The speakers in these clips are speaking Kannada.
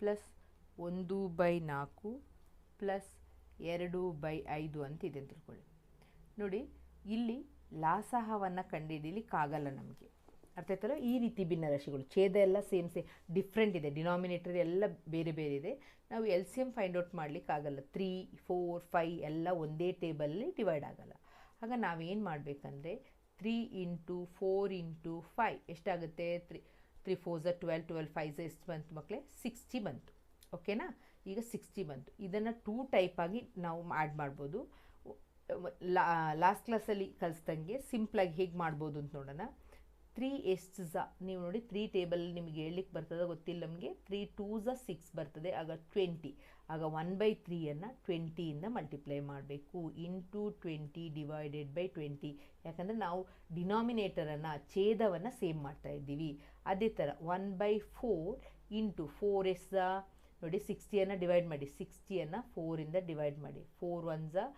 ಪ್ಲಸ್ ಒಂದು ಬೈ ನಾಲ್ಕು ಪ್ಲಸ್ ಎರಡು ಬೈ ಐದು ಅಂತ ಇದೆ ಅಂತ ತಿಳ್ಕೊಳ್ಳಿ. ನೋಡಿ, ಇಲ್ಲಿ ಲಾಸಹವನ್ನು ಕಂಡುಹಿಡೀಲಿಕ್ಕಾಗಲ್ಲ ನಮಗೆ. ಅರ್ಥ ಆಯ್ತಲ್ಲ? ಈ ರೀತಿ ಭಿನ್ನರಾಶಿಗಳು ಛೇದ ಎಲ್ಲ ಸೇಮ್ ಸೇಮ್ ಡಿಫ್ರೆಂಟ್ ಇದೆ. ಡಿನಾಮಿನೇಟರ್ ಎಲ್ಲ ಬೇರೆ ಬೇರೆ ಇದೆ. ನಾವು L C M find out ಮಾಡಲಿಕ್ಕಾಗಲ್ಲ three four five ಎಲ್ಲ ಒಂದೇ ಟೇಬಲಲ್ಲಿ ಡಿವೈಡ್ ಆಗಲ್ಲ. ಆಗ ನಾವೇನು ಮಾಡಬೇಕಂದ್ರೆ three into four into five ಎಷ್ಟಾಗುತ್ತೆ? ತ್ರೀ ತ್ರೀ ಫೋರ್ ಝ ಟ್ವೆಲ್ ಟ್ವೆಲ್ ಫೈವ್ ಝ ಎಷ್ಟು ಬಂತು. ಮಕ್ಕಳೇ ಸಿಕ್ಸ್ಟಿ ಬಂತು ಓಕೆನಾ ಈಗ ಸಿಕ್ಸ್ಟಿ ಬಂತು. ಇದನ್ನು ಟೂ ಟೈಪಾಗಿ ನಾವು ಆ್ಯಡ್ ಮಾಡ್ಬೋದು. ಲಾಸ್ಟ್ ಕ್ಲಾಸಲ್ಲಿ ಕಲಿಸ್ದಂಗೆ ಸಿಂಪ್ಲಾಗಿ ಹೇಗೆ ಮಾಡ್ಬೋದು ಅಂತ ನೋಡೋಣ. ತ್ರೀ ಎಷ್ಟು ಝ ನೀವು ನೋಡಿ ತ್ರೀ ಟೇಬಲ್ ನಿಮಗೆ ಹೇಳಲಿಕ್ಕೆ ಬರ್ತದೆ ಗೊತ್ತಿಲ್ಲ ನಮಗೆ. ತ್ರೀ ಟೂ ಝ ಸಿಕ್ಸ್ ಬರ್ತದೆ. ಆಗ ಟ್ವೆಂಟಿ ಆಗ ಒನ್ ಬೈ ತ್ರೀಯನ್ನು ಟ್ವೆಂಟಿಯಿಂದ ಮಲ್ಟಿಪ್ಲೈ ಮಾಡಬೇಕು. Into twenty divided by twenty ಯಾಕಂದರೆ ನಾವು ಡಿನಾಮಿನೇಟರನ್ನು ಛೇದವನ್ನು ಸೇಮ್ ಮಾಡ್ತಾ ಇದ್ದೀವಿ. ಅದೇ ಥರ one by four into four S ನೋಡಿ ಸಿಕ್ಸ್ಟಿಯನ್ನು ಡಿವೈಡ್ ಮಾಡಿ. ಸಿಕ್ಸ್ಟಿಯನ್ನು ಫೋರಿಂದ ಡಿವೈಡ್ ಮಾಡಿ. ಫೋರ್ ಒನ್ ಝ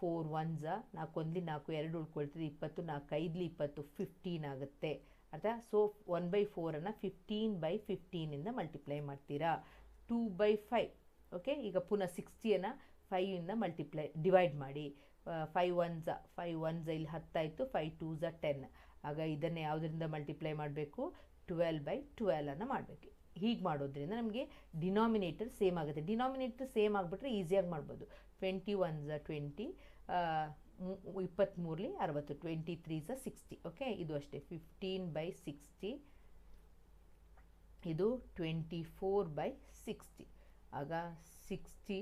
ಫೋರ್ ಒನ್ ಝ ನಾಲ್ಕು ಒಂದ್ಲಿ ನಾಲ್ಕು, ಎರಡು ಉಳ್ಕೊಳ್ತದೆ, ಇಪ್ಪತ್ತು ನಾಲ್ಕು ಇಪ್ಪತ್ತು ಫಿಫ್ಟೀನ್ ಆಗುತ್ತೆ. ಅರ್ಥ? ಸೊ ಒನ್ ಬೈ ಫೋರನ್ನು ಫಿಫ್ಟೀನ್ ಬೈ ಫಿಫ್ಟೀನಿಂದ ಮಲ್ಟಿಪ್ಲೈ ಮಾಡ್ತೀರಾ. ಟೂ ಬೈ ಫೈವ್ ಓಕೆ ಈಗ ಪುನಃ ಸಿಕ್ಸ್ಟಿಯನ್ನು ಫೈವಿಂದ ಮಲ್ಟಿಪ್ಲೈ ಡಿವೈಡ್ ಮಾಡಿ. ಫೈವ್ ಒನ್ ಝ ಫೈವ್ ಒನ್ ಝ ಇಲ್ಲಿ ಹತ್ತಾಯಿತು ಫೈವ್ ಟೂ ಝ ಟೆನ್ ಆಗ ಇದನ್ನು ಯಾವುದರಿಂದ ಮಲ್ಟಿಪ್ಲೈ ಮಾಡಬೇಕು? ಟ್ವೆಲ್ ಬೈ ಟ್ವೆಲನ್ನು ಮಾಡಬೇಕು. ಹೀಗೆ ಮಾಡೋದ್ರಿಂದ ನಮಗೆ ಡಿನಾಮಿನೇಟರ್ ಸೇಮ್ ಆಗುತ್ತೆ. ಡಿನಾಮಿನೇಟರ್ ಸೇಮ್ ಆಗಿಬಿಟ್ರೆ ಈಸಿಯಾಗಿ ಮಾಡ್ಬೋದು. ಟ್ವೆಂಟಿ ಒನ್ ಝ ಟ್ವೆಂಟಿ ಇಪ್ಪತ್ತ್ಮೂರಲಿ ಅರವತ್ತು ಟ್ವೆಂಟಿ ತ್ರೀ ಝ ಸಿಕ್ಸ್ಟಿ ಓಕೆ ಇದು ಅಷ್ಟೇ ಫಿಫ್ಟೀನ್ ಬೈ ಸಿಕ್ಸ್ಟಿ ಇದು ಟ್ವೆಂಟಿ ಫೋರ್ ಬೈ ಸಿಕ್ಸ್ಟಿ ಆಗ ಸಿಕ್ಸ್ಟಿ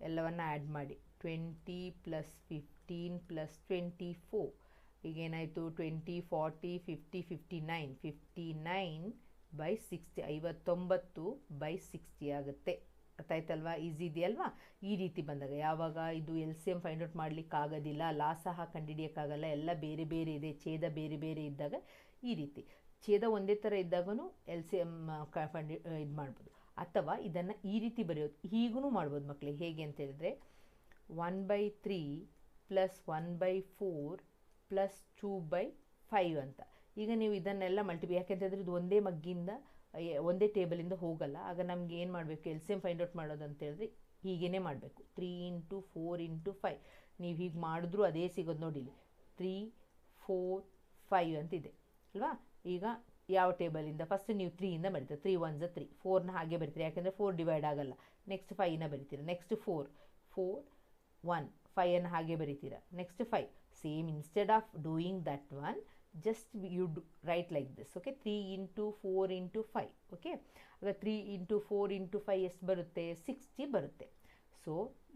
ಎಲ್ಲವನ್ನು ಆ್ಯಡ್ ಮಾಡಿ twenty plus fifteen plus twenty four ಈಗೇನಾಯಿತು? Twenty forty fifty fifty nine fifty nine by sixty ಐವತ್ತೊಂಬತ್ತು ಬೈ ಸಿಕ್ಸ್ಟಿ ಆಗುತ್ತೆ. ಅರ್ಥ ಆಯ್ತಲ್ವಾ ಈಸಿ ಇದೆಯಲ್ವಾ ಈ ರೀತಿ ಬಂದಾಗ ಯಾವಾಗ ಇದು L C M find out ಲಾ ಸಹ ಕಂಡುಹಿಡಿಯೋಕ್ಕಾಗಲ್ಲ ಎಲ್ಲ ಬೇರೆ ಬೇರೆ ಇದೆ, ಛೇದ ಬೇರೆ ಬೇರೆ ಇದ್ದಾಗ ಈ ರೀತಿ. ಛೇದ ಒಂದೇ ಥರ ಇದ್ದಾಗೂ ಎಲ್ ಸಿ ಎಂ ಫಂಡ್ ಇದು ಮಾಡ್ಬೋದು. ಅಥವಾ ಇದನ್ನು ಈ ರೀತಿ ಬರೆಯೋದು ಹೀಗೂ ಮಾಡ್ಬೋದು ಮಕ್ಕಳಿಗೆ ಹೇಗೆ ಅಂತ ಹೇಳಿದ್ರೆ one by three plus one by four plus two by five ಅಂತ. ಈಗ ನೀವು ಇದನ್ನೆಲ್ಲ ಮಲ್ಟಿಪಿ ಯಾಕೆಂತಂದರೆ ಇದು ಒಂದೇ ಮಗ್ಗಿಂದ ಒಂದೇ ಟೇಬಲಿಂದ ಹೋಗಲ್ಲ. ಆಗ ನಮ್ಗೆ ಏನು ಮಾಡಬೇಕು? L C M find out ಮಾಡೋದು ಅಂತ ಹೇಳಿದ್ರೆ ಹೀಗೇ ಮಾಡಬೇಕು. Three into four into five ನೀವು ಹೀಗೆ ಮಾಡಿದ್ರೂ ಅದೇ ಸಿಗೋದು ನೋಡಿಲಿ ತ್ರೀ ಫೋರ್ ಫೈವ್ ಅಂತಿದೆ ಅಲ್ವಾ? ಈಗ ಯಾವ ಟೇಬಲಿಂದ ಫಸ್ಟ್ ನೀವು ತ್ರೀಯಿಂದ ಬರೀತೀರ. ತ್ರೀ ಒನ್ ತ್ರೀ ಫೋರ್ನ ಹಾಗೆ ಬರೀತೀರಿ. ಯಾಕೆಂದರೆ ಫೋರ್ ಡಿವೈಡ್ ಆಗಲ್ಲ. ನೆಕ್ಸ್ಟ್ ಫೈವ್ನ ಬರೀತೀರ. ನೆಕ್ಸ್ಟ್ ಫೋರ್ ಫೋರ್ ಒನ್ ಫೈವನ್ನು ಹಾಗೆ ಬರೀತೀರ. Next five same instead of doing that one just you do write like this okay three into four into five okay ಆಗ three into four into five ಎಷ್ಟು ಬರುತ್ತೆ? ಸಿಕ್ಸ್ಟಿ ಬರುತ್ತೆ. So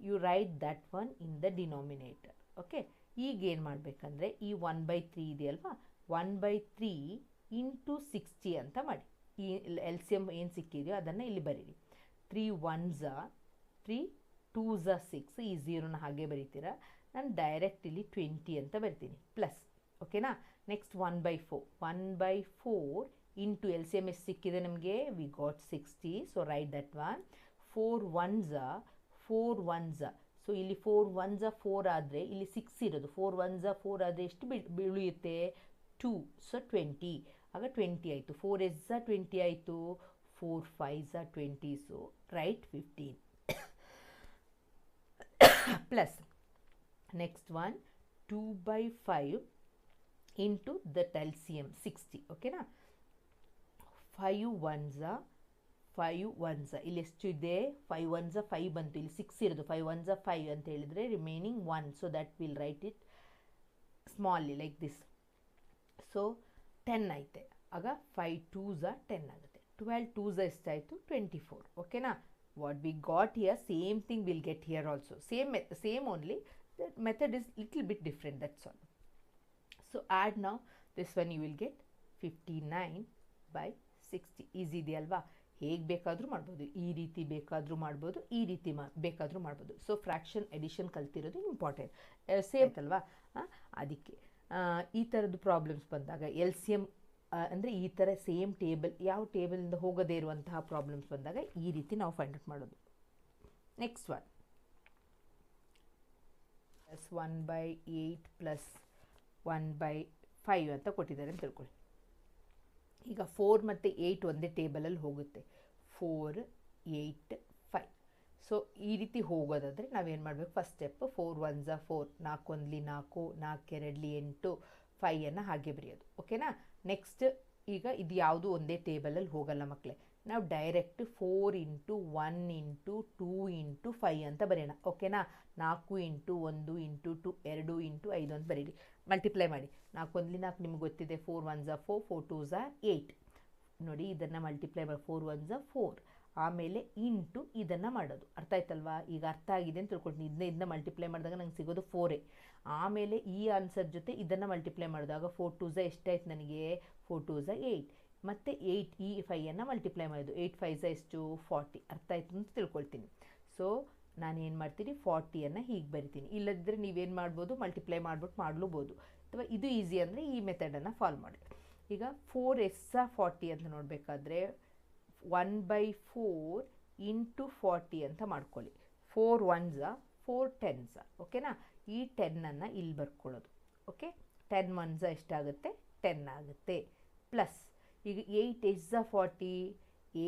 you write that one in the denominator okay ಈಗ ಏನು ಮಾಡಬೇಕಂದ್ರೆ, ಈ ಒನ್ ಬೈ ತ್ರೀ ಇದೆಯಲ್ವಾ? One by three into sixty ಅಂತ ಮಾಡಿ. ಈ ಎಲ್ ಸಿ ಎಂ ಏನು ಸಿಕ್ಕಿದೆಯೋ ಅದನ್ನು ಇಲ್ಲಿ ಬರೀರಿ. ತ್ರೀ ಒನ್ ಝ ತ್ರೀ ಟೂ ಝ ಸಿಕ್ಸ್ ಈ ಝೀರೋನ ಹಾಗೆ ಬರೀತೀರಾ? ನಾನು ಡೈರೆಕ್ಟ್ ಇಲ್ಲಿ ಟ್ವೆಂಟಿ ಅಂತ ಬರ್ತೀನಿ ಪ್ಲಸ್ ಓಕೆನಾ next one by four one by four into L C M S ಸಿಕ್ಕಿದೆ ನಮಗೆ. We got sixty so write that one four one ಝ four one ಝ ಸೊ ಇಲ್ಲಿ ಫೋರ್ ಒನ್ ಝ ಫೋರ್ ಆದರೆ, ಇಲ್ಲಿ ಸಿಕ್ಸ್ ಇರೋದು. ಫೋರ್ ಒನ್ ಝ ಫೋರ್ ಆದರೆ ಎಷ್ಟು ಬಿ ಬೀಳುತ್ತೆ? ಟೂ ಸೊ ಟ್ವೆಂಟಿ ಆಗ ಟ್ವೆಂಟಿ ಆಯಿತು. ಫೋರ್ ಎಸ್ ಝ ಟ್ವೆಂಟಿ ಆಯಿತು. Four five ಝ twenty so write fifteen plus next one two by five L C M sixty ಓಕೆನಾ ಫೈವ್ ಒನ್ಸ ಫೈವ್ ಒನ್ಸ ಇಲ್ಲಿ ಎಷ್ಟು ಇದೆ? ಫೈವ್ ಒನ್ಸ ಫೈವ್ ಬಂತು ಇಲ್ಲಿ ಸಿಕ್ಸ್ ಇರೋದು. ಫೈವ್ ಒನ್ಸ ಫೈವ್ ಅಂತ ಹೇಳಿದರೆ remaining one so that will write it smally like this so ten ಐತೆ. ಆಗ ಫೈವ್ ಟೂಸ ಟೆನ್ ಆಗುತ್ತೆ. ಟ್ವೆಲ್ ಟೂಸ ಎಷ್ಟಾಯಿತು? ಟ್ವೆಂಟಿ ಫೋರ್ ಓಕೆನಾ what we got here same thing will get here also same same only that method is little bit different that's all. So add now this one you will get 59 by 60 easy ಇದೆಯಲ್ವಾ ಹೇಗೆ ಬೇಕಾದರೂ ಮಾಡ್ಬೋದು. ಈ ರೀತಿ ಬೇಕಾದರೂ ಮಾಡ್ಬೋದು ಈ ರೀತಿ ಮಾ ಬೇಕಾದರೂ ಮಾಡ್ಬೋದು. ಸೊ ಫ್ರ್ಯಾಕ್ಷನ್ ಎಡಿಷನ್ ಕಲ್ತಿರೋದು ಇಂಪಾರ್ಟೆಂಟ್ ಸೇಮ್ ಅಲ್ವಾ ಅದಕ್ಕೆ. ಈ ಥರದ್ದು ಪ್ರಾಬ್ಲಮ್ಸ್ ಬಂದಾಗ ಎಲ್ ಸಿ ಎಂ ಅಂದರೆ ಈ ಥರ ಸೇಮ್ ಟೇಬಲ್ ಯಾವ ಟೇಬಲಿಂದ ಹೋಗದೇ ಇರುವಂತಹ ಪ್ರಾಬ್ಲಮ್ಸ್ ಬಂದಾಗ ಈ ರೀತಿ ನಾವು ಫೈಂಡ್ ಔಟ್ ಮಾಡೋದು. Next one plus one by eight plus one by five ಅಂತ ಕೊಟ್ಟಿದ್ದಾರೆ ಅಂತ ತಿಳ್ಕೊಳ್ಳಿ. ಈಗ ಫೋರ್ ಮತ್ತು ಏಯ್ಟ್ ಒಂದೇ ಟೇಬಲಲ್ಲಿ ಹೋಗುತ್ತೆ. ಫೋರ್ ಏಯ್ಟ್ ಫೈವ್ ಸೊ ಈ ರೀತಿ ಹೋಗೋದಾದರೆ ನಾವೇನು ಮಾಡಬೇಕು? ಫಸ್ಟ್ ಸ್ಟೆಪ್ ಫೋರ್ ಒನ್ ಝ ಫೋರ್ ನಾಲ್ಕು ಒಂದ್ಲಿ ನಾಲ್ಕು ನಾಲ್ಕು ಎರಡ್ಲಿ ಎಂಟು ಫೈಯನ್ನು ಹಾಗೆ ಬರೆಯೋದು. ಓಕೆನಾ ನೆಕ್ಸ್ಟ್ ಈಗ ಇದು ಯಾವುದು ಒಂದೇ ಟೇಬಲಲ್ಲಿ ಹೋಗಲ್ಲ ಮಕ್ಕಳೇ ನಾವು direct four into one into two into five ಅಂತ ಬರೆಯೋಣ. ಓಕೆನಾ ನಾಲ್ಕು ಇಂಟು ಒಂದು ಇಂಟು ಟು ಎರಡು ಇಂಟು ಐದು ಅಂತ ಬರೀರಿ. ಮಲ್ಟಿಪ್ಲೈ ಮಾಡಿ. ನಾಲ್ಕು ಒಂದ್ಲಿ ನಾಲ್ಕು ನಿಮ್ಗೆ ಗೊತ್ತಿದೆ ಫೋರ್ ಒನ್ ಝ ಫೋರ್ ಫೋರ್ ಟೂ ಝ ಏಯ್ಟ್ ನೋಡಿ, ಇದನ್ನು ಮಲ್ಟಿಪ್ಲೈ ಮಾಡಿ ಫೋರ್ ಒನ್ ಝ ಫೋರ್ ಆಮೇಲೆ ಇಂಟು ಇದನ್ನು ಮಾಡೋದು. ಅರ್ಥ ಆಯ್ತಲ್ವಾ? ಈಗ ಅರ್ಥ ಆಗಿದೆ ಅಂತ ತಿಳ್ಕೊಳ್ತೀನಿ. ಇದನ್ನ ಇದನ್ನ ಮಲ್ಟಿಪ್ಲೈ ಮಾಡಿದಾಗ ನಂಗೆ ಸಿಗೋದು ಫೋರೇ ಆಮೇಲೆ ಈ ಆನ್ಸರ್ ಜೊತೆ ಇದನ್ನು ಮಲ್ಟಿಪ್ಲೈ ಮಾಡಿದಾಗ ಫೋರ್ ಟೂ ಝ ಎಷ್ಟಾಯ್ತು ನನಗೆ? ಫೋರ್ ಟೂ ಝ ಏಯ್ಟ್ ಮತ್ತು ಏಯ್ಟ್ ಈ ಫೈಯನ್ನು ಮಲ್ಟಿಪ್ಲೈ ಮಾಡೋದು. ಏಯ್ಟ್ ಫೈವ್ ಝ ಎಷ್ಟು? ಫಾರ್ಟಿ ಅರ್ಥ ಆಯ್ತು ಅಂತ ತಿಳ್ಕೊಳ್ತೀನಿ. ಸೊ ನಾನು ಏನು ಮಾಡ್ತೀನಿ ಫಾರ್ಟಿಯನ್ನು ಹೀಗೆ ಬರಿತೀನಿ. ಇಲ್ಲದಿದ್ದರೆ ನೀವೇನು ಮಾಡ್ಬೋದು? ಮಲ್ಟಿಪ್ಲೈ ಮಾಡ್ಬಿಟ್ಟು ಮಾಡ್ಲೂಬೋದು. ಅಥವಾ ಇದು ಈಸಿ ಅಂದರೆ ಈ ಮೆಥಡನ್ನು ಫಾಲೋ ಮಾಡಿ. ಈಗ ಫೋರ್ ಎಸ್ ಫಾರ್ಟಿ ಅಂತ ನೋಡಬೇಕಾದ್ರೆ one by four into forty ಅಂತ ಮಾಡ್ಕೊಳ್ಳಿ. ಫೋರ್ ಒನ್ಸ ಫೋರ್ ಟೆನ್ಸ ಓಕೆನಾ ಈ ಟೆನ್ನನ್ನು ಇಲ್ಲಿ ಬರ್ಕೊಳ್ಳೋದು ಓಕೆ ಟೆನ್ ಒನ್ಸ ಎಷ್ಟಾಗುತ್ತೆ? ಟೆನ್ ಆಗುತ್ತೆ. ಪ್ಲಸ್ ಈಗ eights are forty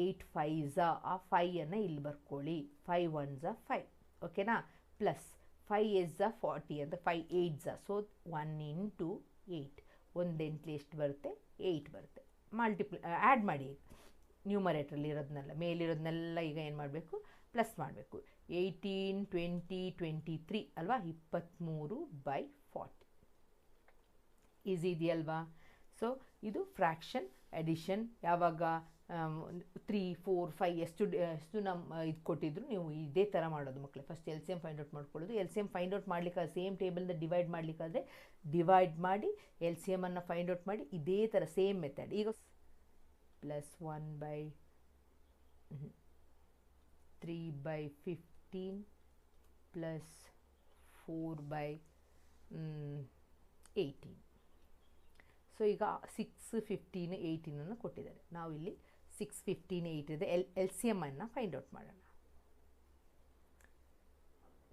eight fives ಆ ಫೈಯನ್ನು ಇಲ್ಲಿ ಬರ್ಕೊಳ್ಳಿ. ಫೈ ಒನ್ ಝ ಫೈ ಓಕೆನಾ ಪ್ಲಸ್ ಫೈ ಎಸ್ ಝ ಫಾರ್ಟಿ ಅಂತ five eight are so one into eight ಒಂದು ಎಂಟ್ಲಿ ಎಷ್ಟು ಬರುತ್ತೆ? ಏಯ್ಟ್ ಬರುತ್ತೆ. ಮಲ್ಟಿಪ್ಲೈ ಆ್ಯಡ್ ಮಾಡಿ. ನ್ಯೂಮರೇಟ್ರಲ್ಲಿ ಇರೋದನ್ನೆಲ್ಲ ಮೇಲಿರೋದನ್ನೆಲ್ಲ ಈಗ ಏನು ಮಾಡಬೇಕು? ಪ್ಲಸ್ ಮಾಡಬೇಕು. ಏಯ್ಟೀನ್ ಟ್ವೆಂಟಿ ಟ್ವೆಂಟಿ ತ್ರೀ ಅಲ್ವಾ? ಇಪ್ಪತ್ತ್ಮೂರು ಬೈ ಫಾರ್ಟಿ ಈಸಿ ಇದೆಯಲ್ವಾ? ಸೊ ಇದು ಫ್ರ್ಯಾಕ್ಷನ್ ಅಡಿಷನ್ ಯಾವಾಗ? ತ್ರೀ ಫೋರ್ ಫೈವ್ ಎಷ್ಟು ಎಷ್ಟು ನಮ್ಮ ಇದು ಕೊಟ್ಟಿದ್ರು, ನೀವು ಇದೇ ಥರ ಮಾಡೋದು ಮಕ್ಕಳೇ first L C M find out ಮಾಡ್ಕೊಳ್ಳೋದು. L C M find out ಮಾಡಲಿಕ್ಕೆ ಸೇಮ್ ಟೇಬಲ್ದ ಡಿವೈಡ್ ಮಾಡಲಿಕ್ಕಾದ್ರೆ ಡಿವೈಡ್ ಮಾಡಿ ಎಲ್ ಸಿ ಎಮನ್ನು ಫೈಂಡ್ ಔಟ್ ಮಾಡಿ, ಇದೇ ಥರ ಸೇಮ್ ಮೆಥಡ್ ಈಗ plus one by three by fifteen plus four by eighteen so ಈಗ ಸಿಕ್ಸ್ ಫಿಫ್ಟೀನ್ ಏಯ್ಟೀನನ್ನು ಕೊಟ್ಟಿದ್ದಾರೆ. ನಾವಿಲ್ಲಿ ಸಿಕ್ಸ್ ಫಿಫ್ಟೀನ್ ಏಯ್ಟ್ ಇದೆ ಎಲ್ ಎಲ್ ಸಿ ಎಮ್ಮನ್ನು ಫೈಂಡ್ ಔಟ್ ಮಾಡೋಣ.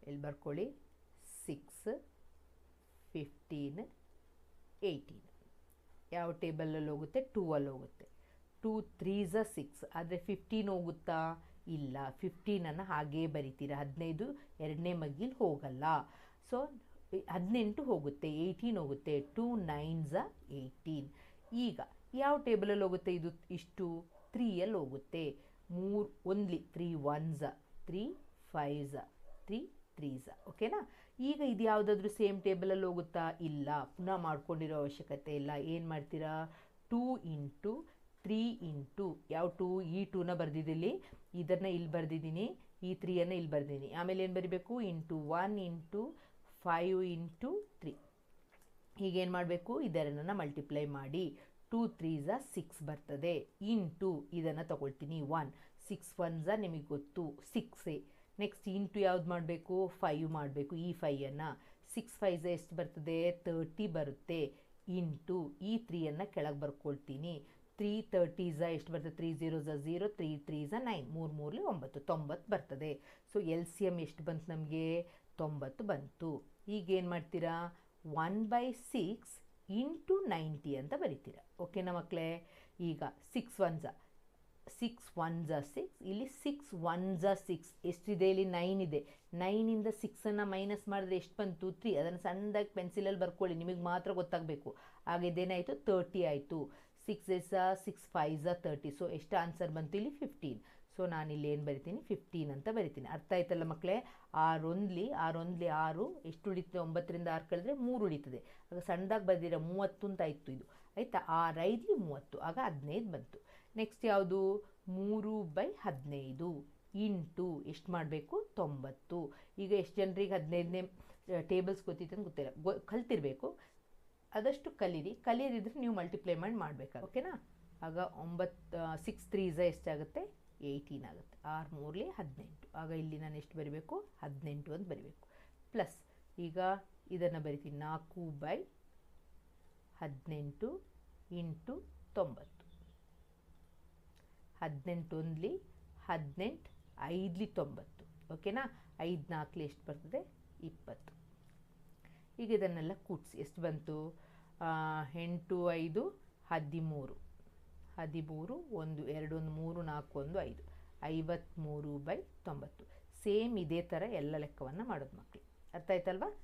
ಎಲ್ಲಿ ಬರ್ಕೊಳ್ಳಿ? ಸಿಕ್ಸ್ ಫಿಫ್ಟೀನ್ ಏಯ್ಟೀನ್ ಯಾವ ಟೇಬಲಲ್ಲಿ ಹೋಗುತ್ತೆ? ಟೂ ಅಲ್ಲಿ ಹೋಗುತ್ತೆ. ಟೂ ತ್ರೀಸ ಸಿಕ್ಸ್ ಆದರೆ ಫಿಫ್ಟೀನ್ ಹೋಗುತ್ತಾ? ಇಲ್ಲ. ಫಿಫ್ಟೀನನ್ನು ಹಾಗೇ ಬರಿತೀರ? ಹದಿನೈದು ಎರಡನೇ ಮಗ್ಗಿಲಿ ಹೋಗಲ್ಲ. ಸೊ ಹದಿನೆಂಟು ಹೋಗುತ್ತೆ ಏಯ್ಟೀನ್ ಹೋಗುತ್ತೆ ಟೂ ನೈನ್ಸ ಏಯ್ಟೀನ್ ಈಗ, ಯಾವ ಟೇಬಲಲ್ಲಿ ಹೋಗುತ್ತೆ ಇದು, ಇಷ್ಟು? ತ್ರೀಯಲ್ಲಿ ಹೋಗುತ್ತೆ ಮೂರು only three ones three fives three threes ಓಕೆನಾ? ಈಗ ಇದು ಯಾವುದಾದ್ರೂ ಸೇಮ್ ಟೇಬಲಲ್ಲಿ ಹೋಗುತ್ತಾ? ಇಲ್ಲ. ಪುನಃ ಮಾಡ್ಕೊಂಡಿರೋ ಅವಶ್ಯಕತೆ ಇಲ್ಲ. ಏನು ಮಾಡ್ತೀರಾ? ಟೂ ಇಂಟು ತ್ರೀ ಇಂಟು, ಯಾವ ಟೂ? ಈ ಟೂನ ಬರೆದಿದ್ದೀನಿ ಇದನ್ನು ಇಲ್ಲಿ ಬರೆದಿದ್ದೀನಿ. ಈ ತ್ರೀಯನ್ನು ಇಲ್ಲಿ ಬರೆದಿದ್ದೀನಿ. ಆಮೇಲೆ ಏನು ಬರೀಬೇಕು? Into one into five into three. ಹೀಗೇನು ಮಾಡಬೇಕು? ಇದರನ್ನು ಮಲ್ಟಿಪ್ಲೈ ಮಾಡಿ. ಟೂ ತ್ರೀಸ ಸಿಕ್ಸ್ ಬರ್ತದೆ. ಇಂಟು ಇದನ್ನು ತಗೊಳ್ತೀನಿ. ಒನ್ ಸಿಕ್ಸ್ ಒನ್ಸ ನಿಮಗೆ ಗೊತ್ತು. ಸಿಕ್ಸೇ ನೆಕ್ಸ್ಟ್ ಇಂಟು ಯಾವ್ದು ಮಾಡಬೇಕು? ಫೈವ್ ಮಾಡಬೇಕು ಈ ಫೈಯನ್ನು ಸಿಕ್ಸ್ ಫೈವ್ಸ ಎಷ್ಟು ಬರ್ತದೆ? ತರ್ಟಿ ಬರುತ್ತೆ. ಇಂಟು ಈ ತ್ರೀಯನ್ನು ಕೆಳಗೆ ಬರ್ಕೊಳ್ತೀನಿ. ತ್ರೀ ತರ್ಟೀಸ ಎಷ್ಟು ಬರ್ತದೆ? Three zeros zero three threes nine ಮೂರು ಮೂರಲ್ಲಿ ಒಂಬತ್ತು. ತೊಂಬತ್ತು ಬರ್ತದೆ. ಸೊ ಎಲ್ ಸಿ ಎಂ ಎಷ್ಟು ಬಂತು ನಮಗೆ? ತೊಂಬತ್ತು ಬಂತು. ಈಗೇನು ಮಾಡ್ತೀರಾ? One by six into ninety ಅಂತ ಬರಿತೀರ. ಓಕೆನಾ ಮಕ್ಕಳೇ ಈಗ six one are six one are six ಇಲ್ಲಿ ಸಿಕ್ಸ್ ಒನ್ ಝ ಸಿಕ್ಸ್ ಎಷ್ಟಿದೆ ಇಲ್ಲಿ? ನೈನ್ ಇದೆ. ನೈನಿಂದ ಸಿಕ್ಸನ್ನು ಮೈನಸ್ ಮಾಡಿದ್ರೆ ಎಷ್ಟು ಬಂತು? ತ್ರೀ ಅದನ್ನು ಸಣ್ಣದಾಗಿ ಪೆನ್ಸಿಲಲ್ಲಿ ಬರ್ಕೊಳ್ಳಿ, ನಿಮಗೆ ಮಾತ್ರ ಗೊತ್ತಾಗಬೇಕು. ಆಗ ಇದೇನಾಯಿತು ತರ್ಟಿ ಆಯಿತು. Six is six five are thirty so ಎಷ್ಟು ಆನ್ಸರ್ ಬಂತು ಇಲ್ಲಿ? ಫಿಫ್ಟೀನ್ ಸೊ ಇಲ್ಲಿ ಏನು ಬರಿತೀನಿ? ಫಿಫ್ಟೀನ್ ಅಂತ ಬರಿತೀನಿ. ಅರ್ಥ ಆಯ್ತಲ್ಲ ಮಕ್ಕಳೇ ಆರೊಂದ್ಲಿ ಆರೊಂದ್ಲಿ ಆರು ಎಷ್ಟು ಉಳಿತದೆ? ಒಂಬತ್ತರಿಂದ ಆರು ಕಳೆದ್ರೆ ಮೂರು ಉಳಿತದೆ. ಆಗ ಸಣ್ಣದಾಗಿ ಬರೆದಿರ ಮೂವತ್ತು ಅಂತ ಆಯಿತು ಇದು. ಆಯಿತಾ? ಆರೈದ್ಲಿ ಮೂವತ್ತು, ಆಗ ಹದಿನೈದು ಬಂತು. ನೆಕ್ಸ್ಟ್ ಯಾವುದು? ಮೂರು ಬೈ ಹದಿನೈದು ಇಂಟು ಎಷ್ಟು ಮಾಡಬೇಕು? ತೊಂಬತ್ತು. ಈಗ ಎಷ್ಟು ಜನರಿಗೆ ಹದಿನೈದನೇ ಟೇಬಲ್ಸ್ ಗೊತ್ತಿತ್ತು ಅಂತ ಗೊತ್ತಿಲ್ಲ. ಗೊ, ಕಲ್ತಿರಬೇಕು. ಆದಷ್ಟು ಕಲೀರಿ. ಕಲಿಯೋದಿದ್ರೆ ನೀವು ಮಲ್ಟಿಪ್ಲೈ ಮಾಡಿ ಮಾಡಬೇಕಾಗ ಓಕೆನಾ ಆಗ ಒಂಬತ್ತು ಸಿಕ್ಸ್ ತ್ರೀಸ ಎಷ್ಟಾಗುತ್ತೆ ಏಯ್ಟೀನ್ ಆಗುತ್ತೆ. ಆರು ಮೂರಲಿ ಹದಿನೆಂಟು. ಆಗ ಇಲ್ಲಿ ನಾನು ಎಷ್ಟು ಬರೀಬೇಕು? ಹದಿನೆಂಟು ಅಂತ ಬರಿಬೇಕು. ಪ್ಲಸ್ ಈಗ ಇದನ್ನು ಬರಿತೀನಿ. ನಾಲ್ಕು ಬೈ ಹದಿನೆಂಟು ಇಂಟು ತೊಂಬತ್ತು. ಹದಿನೆಂಟು ಒಂದ್ಲಿ ಹದಿನೆಂಟು, ಐದ್ಲಿ ತೊಂಬತ್ತು. ಓಕೆನಾ ಐದು ನಾಲ್ಕಲಿ ಎಷ್ಟು ಬರ್ತದೆ? ಇಪ್ಪತ್ತು. ಈಗ ಇದನ್ನೆಲ್ಲ ಕೂಡಿಸಿ. ಎಷ್ಟು ಬಂತು? ಎಂಟು, ಐದು, ಹದಿಮೂರು. ಹದಿಮೂರು, ಒಂದು, ಎರಡು, ಒಂದು, ಮೂರು, ನಾಲ್ಕು, ಒಂದು, ಐದು. ಐವತ್ತ್ಮೂರು ಬೈ ತೊಂಬತ್ತು. ಸೇಮ್ ಇದೇ ಥರ ಎಲ್ಲ ಲೆಕ್ಕವನ್ನು ಮಾಡೋದು ಮಕ್ಕಳು ಅರ್ಥ ಆಯ್ತಲ್ವಾ?